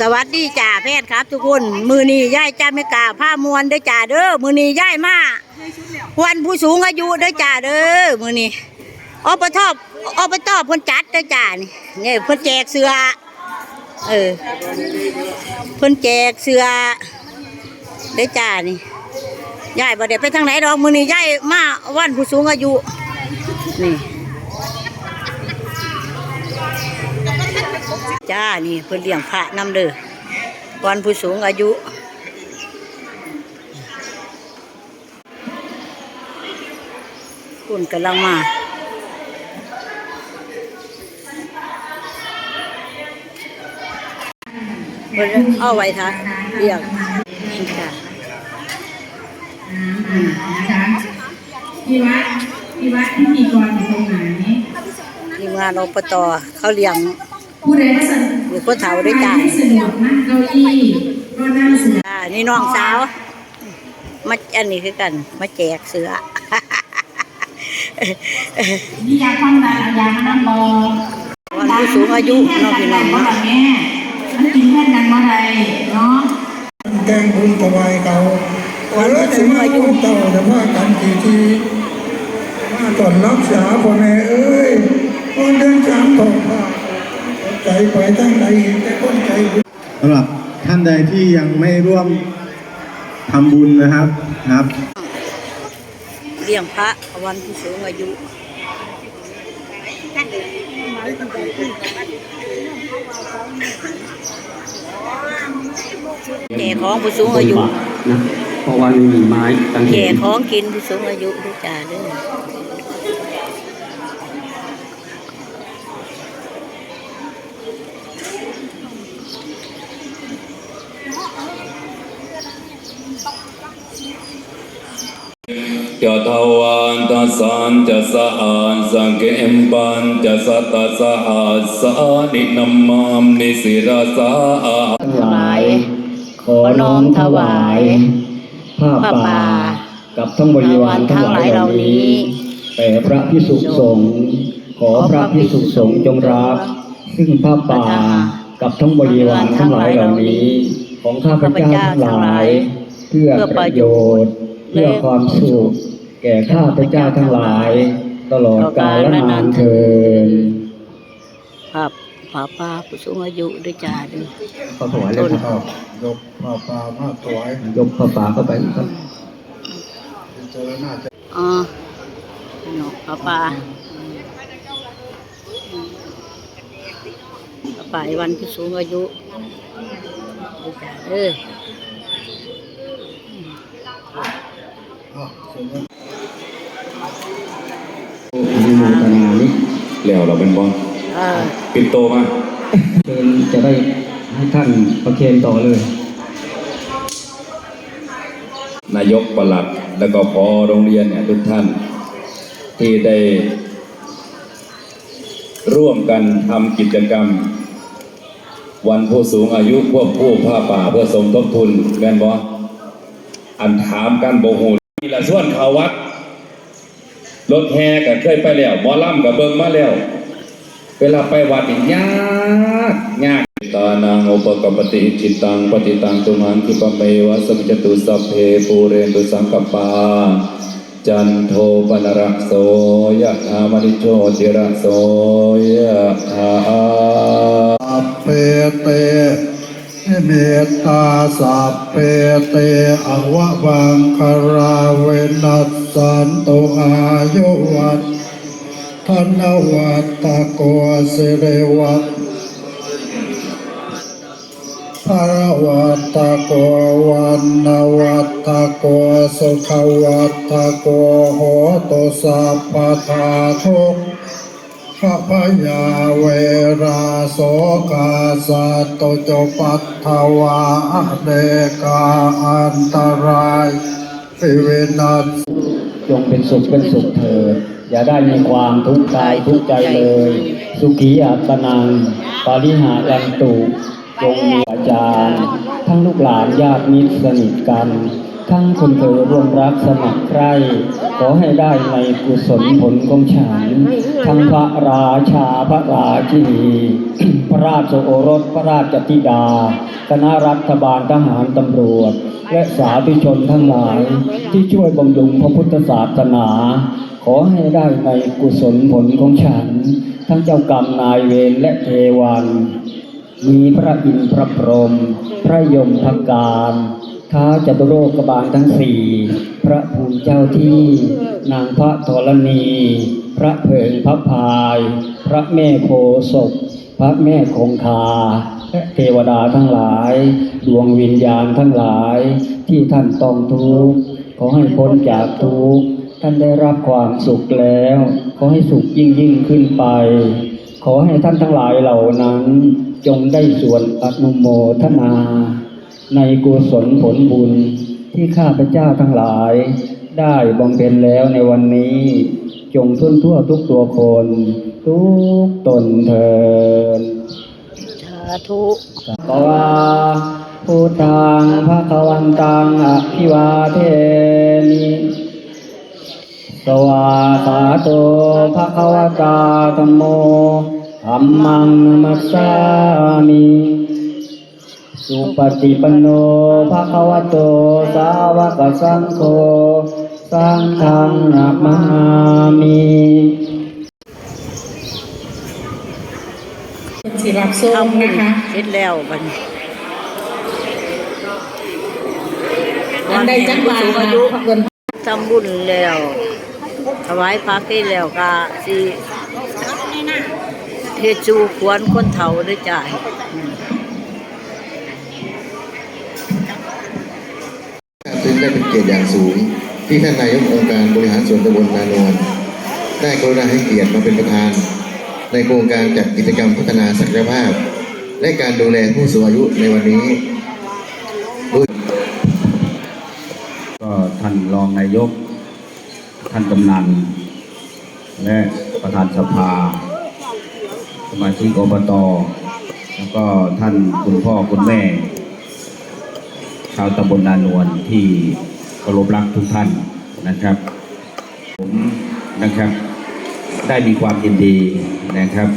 สวัสดีจ่าแพทย์ครับ ทุกคน มือนี้ย่ายจ้าไม่กล้าผ้ามวนเด้อจ่าเด้อมือนี้ย่ายมาวันผู้สูงอายุเด้อจ่าเด้อมือนี้อปทออบปทเพ่นจัดเด้อจ่านี่เนี่ยพ่นแจกเสือเออเพ่นแจกเสือเด้อจ่านี่ย่ายบ่ได้ไปทางไหนดอกมือนี้ย่ายมาวันผู้สูงอายุนี่ จ้า นี่เพิ่นเลี้ยงพระนํเด้อวันผู้สูงอายุ คุณกำลังมาเพิ่นเอาไว้ท่าเรียกค่ะนะคะพี่วัดพี่วัดพิธีกรอยู่ตรงไหนทีมงานอบตเขาเลี้ยง ผู้ใดก็สะดวกมีคนเฒ่าด้วยจ้าไม่สะดวกนั่งเก้าอี้ก็นั่งเสืออ่านี่น้องสาวมาอันนี้คือกันมาแจกเสือนี่ยาความดันยาน้ำบอวันผู้สูงอายุเน้องพี่น้องเนาะเนาะแม่มันกินแค่ดังเมื่อไรเนาะแกงบุญถวายเขาวันละสิมายุ่งเต่าจะว่ากันกี่ทีมาตอนรักษาพ่อแม่เอ้ยคนเดินสามตกผ้า ใจไปตั้งใจเห็นแต่คนใจบุญสำหรับท่านใดที่ยังไม่ร่วมทำบุญนะครับนะครับเลี้ยงพระวันผู้สูงอายุแก่ของผู้สูงอายุนะเพราะว่าไม่มีไม้กางเขแก่นของกินผู้สูงอายุด้วยจ้าเด้อ จะทวันตัสสันจะสะอาดสังเกมปันจะสัตตสะอาดสานินัมมามนิสิรสาอาทั้งหลายขอน้อมถวายผ้าพป่ากับทั้งบริวารทั้งหลายเหล่านี้แด่พระพิสุสงฆ์ขอพระพิสุสงฆ์จงรับ ซึ่งผ้าป่ากับทั้งบริวารทั้งหลายเหล่านี้ ของข้าพเจ้าทั้งหลาย เพื่อประโยชน์ เพื่อความสุข แก่ข้าพเจ้าทั้งหลาย ตลอดกาลและนานเทินภาพป้าป้าผู้สูงอายุด้วยจ้าเด้อขอถวายเลยครับยกผ้าป่ามาถวายยกผ้าป่าเข้าไปครับเจริญหน้าจะอ๋อเนาะป้าป้าป้าป้าวันผู้สูงอายุด้วยจ้าเด้ออ้าวเสร็จแล้ว อนุโมทนานี้แล้วเราเป็นบอลเออปิดโตมาเชิญจะได้ให้ท่านประเคนต่อเลย นายกปลัดแล้วก็พอโรงเรียนเนี่ยทุกท่าน ที่ได้ ร่วมกันทำกิจกรรม วันผู้สูงอายุควบคู่ผ้าป่าเพื่อสมทบทุนแม่นบออันถามกันโบหูนี่ละส่วนเขาวัด รถแห่ก็เคยไปแล้วหมอลำกับเบิงมาแล้ว เวลาไปวัดนี่ยากยากตานังอุปกปปติจิตตังปฏิตังตุมังคิปเมวะสมิจตุสัพเพปูเรนตุสังกปาจันโทปนรสโสยะธามณิโชติระโสยะ เมตตาสัพเพเตอวะวังคาราเวนัสสันตุอายุวัตธนวัตตะโกสิเรวัตภรวัตตะโกวันนวัตตะโกสุขวัตตะโกโหตุสัพพทาทุกข้าพยาเวราโสกาสัตโตจปัตถวาเดกาอันตรายสิเวนัสจงเป็นสุขเป็นสุขเถิดอย่าได้มีความทุกข์กายทุกข์ใจเลย สุขีอัตนังปาริหารันตุจงมีอาจารย์ ทั้งลูกหลานญาติมิตรสนิทกัน ทั้งคนเคยร่วมรักสมัครใครขอให้ได้ในกุศลผลของฉัน ทั้งพระราชาพระราชินีพระราชโอรสพระราชธิดา คณะรัฐบาลทหารตำรวจ และสาธุชนทั้งหลาย ที่ช่วยบำรุงพระพุทธศาสนา ขอให้ได้ในกุศลผลของฉัน ทั้งเจ้ากรรมนายเวรและเทวันมีพระอินทร์พระพรหมพระยมพระการ ท้าวจตุโลกบาลทั้งสี่พระภูมิเจ้าที่นางพระธรณี พระเพิงพระพาย พระแม่โพศพพระแม่คงคาเทวดาทั้งหลาย ดวงวิญญาณทั้งหลายที่ท่านต้องทุกข์ขอให้พ้นจากทุกข์ท่านได้รับความสุขแล้ว ขอให้สุขยิ่งยิ่งขึ้นไป ขอให้ท่านทั้งหลายเหล่านั้น จงได้ส่วนอนุโมทนา ในกุศลผลบุญที่ข้าพเจ้าทั้งหลาย ได้บำเพ็ญแล้วในวันนี้ จงทุ่นทั่วทุกตัวคน ทุกตนเทินสาธุสัพวาพุทธังภะคะวันตังอภิวาเทมิสวาสาโตภะคะวะตาธัมโมธัมมังนัมัสสามิ สุปฏิปันโนภะคะวะโต สาวกสังโฆ สังฆังนะมามิสิรับส้มทำบุญนะคะเสร็จแล้วบัดนอันใดจักบาทผู้สูงค่ะอายุเงินทำบุญแล้ว ถวายพระให้แล้วก็สิเฮ็ดจูควรคนเฒ่าด้วย ซึ่งได้เป็นเกียรติอย่างสูง ที่ท่านนายกองค์การบริหารส่วนตำบลนานวลได้กรุณาให้เกียรติมาเป็นประธาน ในโครงการจัดกิจกรรมพัฒนาศักยภาพ และการดูแลผู้สูงอายุในวันนี้ด้วยก็ท่านรองนายก ท่านกำนัน และประธานสภา สมาชิกอบต แล้วก็ท่านคุณพ่อคุณแม่ ชาวตำบลนานวลที่เคารพรักทุกท่านนะครับ ผมนะครับ ได้มีความยินดีนะครับ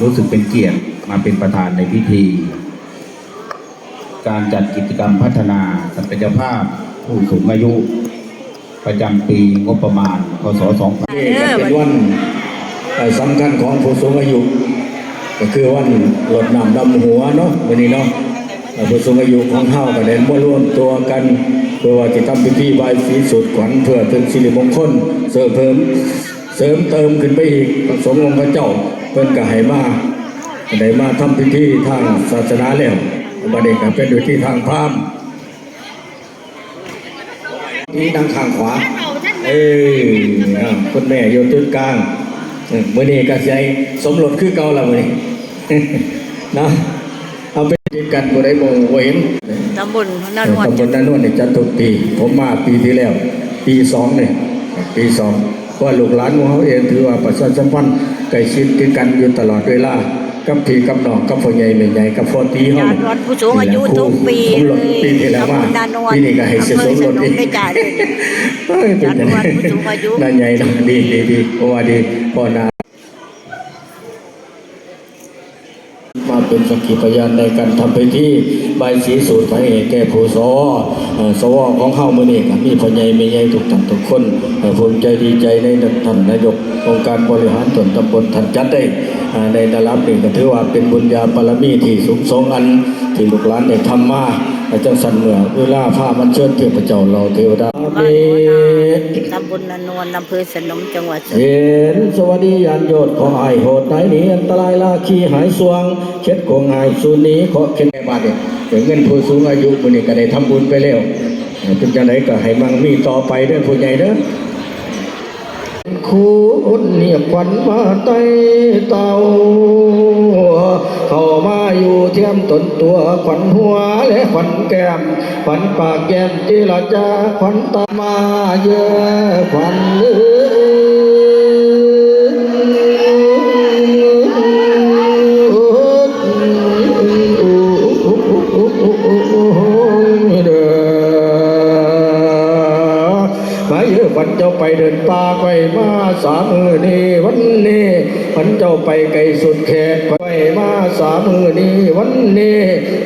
รู้สึกเป็นเกียรติมาเป็นประธานในพิธี การจัดกิจกรรมพัฒนาศักยภาพผู้สูงอายุ ประจำปีงบประมาณพศ2000เด้อเป็นวันเอ่อสำคัญของผู้สูงอายุ ก็คือวันรดน้ำดำหัวเนาะวันนี้เนาะเอ่อ ผู้สูงอายุของเฮาก็ได้มาร่วมตัวกันเพื่อว่าจะทำพิธีไหว้ศีสุดขวัญเพื่อถึงสิริมงคลเสริมเพิ่มเสริมเติมขึ้นไปอีกพระสงฆ์องค์พระเจ้าเพิ่นก็ให้มาได้มาทำพิธีทางศาสนาแล้วบัดนี้ก็เป็นอยู่ที่ทางพราหมณ์นี่ดังข้างขวา เออคุณแม่อยู่จุดกลางเมื่อนี้ก็ใจสมรสคือเก่าแล้วมื่อนี้นะ เอาไปติดกันบ่ได้บ่บ่เห็นตำบลนั่นวดตำบลนั้นนวลเนี่ยจัดทุกปีผมมาปีที่แล้ว ปีสองเนี่ยปีสองก็ลูกหลานของเขาเองถือว่าประชาสัมพันธ์ใกล้ชิดกันอยู่ตลอดเวลากับพี่กับน้องกับพ่อใหญ่แม่ใหญ่กับพ่อตีเฮาญาติวัดผู้สูงอายุทุกปีสมรสปีที่แล้วมาตำบลนานวลปีนี้ก็ให้เสียสมรสอีกอำเภอสนมได้จ่ายด้วยเอ้ยเป็นจังไงจัดวันผู้สูงอายุนั่นใหญ่นะดีดีดีเพราะว่าดีพ่อนามา เป็นสักขีพยานในการทำพิธีใบสีสูตรไปเอกแก่ผู้สอเอ่อสวของเข้ามือนี่ครับมีพญายมีใหญ่ทุกท่านทุกคนเอ่อภูมิใจดีใจในท่านนายกองค์การบริหารส่วนตำบลท่านจัดได้ในระดับหนึ่งก็ถือว่าเป็นบุญญาบารมีที่สูงส่งอันที่ลูกหลานได้ทำมา อาจารย์สันเมื่อเวลาพามันเชิญเทพเจ้าเราเทวดาบ้านนาตำบลนนวลอำเภอสนมจังหวัดเห็นสวัสดียานโยศขอหายโหดไหนหนีอันตรายลาคีหายสวงเช็ดโกงหายสูนี้ขอเข็นในบาทเนี่ยเงินผู้สูงอายุคนนี้ก็ได้ทำบุญไปแล้วเป็นจังไดก็ให้มังมีต่อไปด้อผู้ใหญ่เด้อคุณเนียบวัญมาไตเตา เข้ามาอยู่เทียมตนตัวขวัญหัวและขวัญแก้มขวัญปากแก้มที่ราจะขวัญตามาเยอะขวัญเลือ เดินป่าไปมาสามมือนี้วันนี้พันเจ้าไปไกลสุดแขกไปมาสามมือนี้วันนี้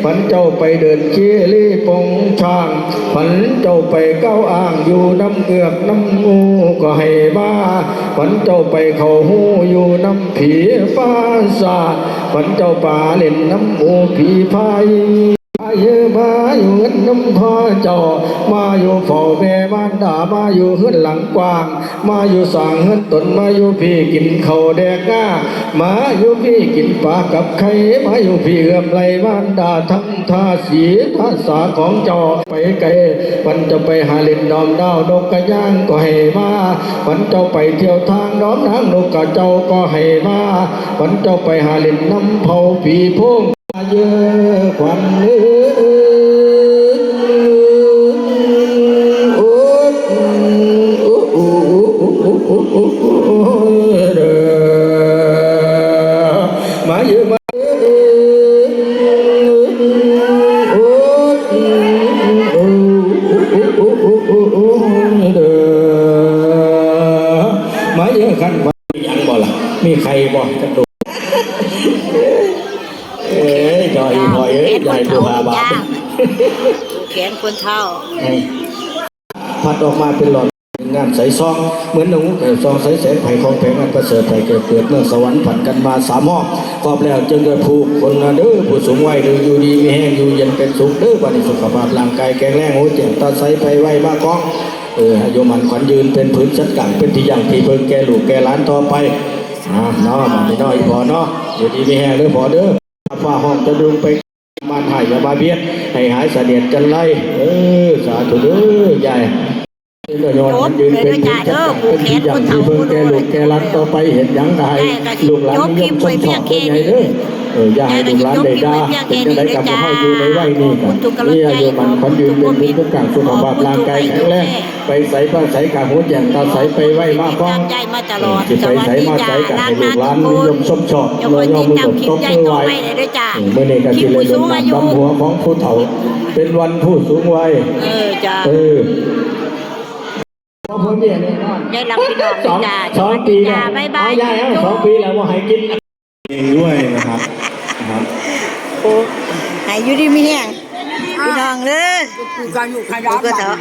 พันเจ้าไปเดินเคียรีปงช่างพันเจ้าไปเก้าอ่างอยู่น้ำเอือกน้ำงูก็ให้มาพันเจ้าไปเขาหูอยู่น้ำผีฟ้าสาพันเจ้าป่าเล่นน้ำหมูผีพาย น้ำพ่อเจ้า มาอยู่เฝ้าแม่บ้านดามาอยู่เฮือนหลังกว้าง มาอยู่สางเฮือนตนมาอยู่พี่กินเข้าแดกง่ามาอยู่พี่กินปลากับไข่มาอยู่พี่เอื้อมไหลบ้านดาทั้งท่าสีภาษาของเจ้าไปไกลวันจะไปหาเล่นดอมดาวนกกระย่างก็ให้มาวันเจ้าไปเที่ยวทางน้อมนางนกกระเจ้าก็ให้มาวันเจ้าไปหาเล่นน้ำเผาผีพงเยอะควันเอ้ ล่ะมีใครบ่จะดูเอ้ยจอยพอยเอ้ยใหญ่ตัวหาบาทแขนคนเท่าพัดออกมาเป็นหลอดงามใสซอง เหมือนหนูแต่ซองใสแสงไผ่ของแผงอันประเสริฐไผ่เกิดเกิดเมืองสวรรค์ผัดกันมาสามห้องครอบแล้วจึงเกิดผูกคนนะเด้อผู้สูงวัยเด้ออยู่ดีมีแห้งอยู่เย็นเป็นสุขเด้อวันนี้สุขภาพร่างกายแข็งแรงหัวเจ็บตาใสไปไวมากก้องเออให้โยมันขวัญยืนเป็นพื้นชัดกลางเป็นที่ยั่งที่เพิ่งแก่ลูกแก่หลานต่อไป อ่าเนาะมาไม่น้อยพอเนาะอยู่ดีมีแห้งเด้อพอเด้อฟ้าห้องจะดึงไปมาถ่ายอย่ามาเบียดให้หายเสด็จจันไล่เออสาธุเด้อใหญ่ เดือดร้อนมันยืนเป็นที่จัดเป็นที่อย่างที่เพิ่งแกลูกแกรันต่อไปเห็นหยังได้ลูกหลานนิยมชมชอบคนใหญ่เด้อเอออย่าให้ลูกหลานได้ด่าเป็นจังไดกับพ่ออยู่ในไว้นี่กันนี่อายุมันคนยืนเป็นพื้นทุกการสุขภาพร่างกายแข็งแรงไปใส่ผ้าใส่กาหัวแจงตาใสไปไว้มากก้องใจมาตลอดสิไปใส่มาใส่กันให้ลูกหลานนิยมชมชอบอย่าเลคอยยอติมดมือตามตบคลิตปบใหญ่มือต่อไว้ไปเลยด้วยจ้าเมื่อในการคลิที่ปเลยผู้ลสูงงอายุนำหัวของผู้เฒ่า เป็นวันผู้สูงวัยเออ จ้าเออพอผมเนี่ยได้รับพี่น้องสองจ้าสองปีจ้าแล้วบ๊ายบาเอายยายเอาสองปีแล้วว่าให้กินเองด้วยนะครับนะครับโอ้ให้อยู่ดีมีแห้งพี่น้องเลยกูก็เถอะ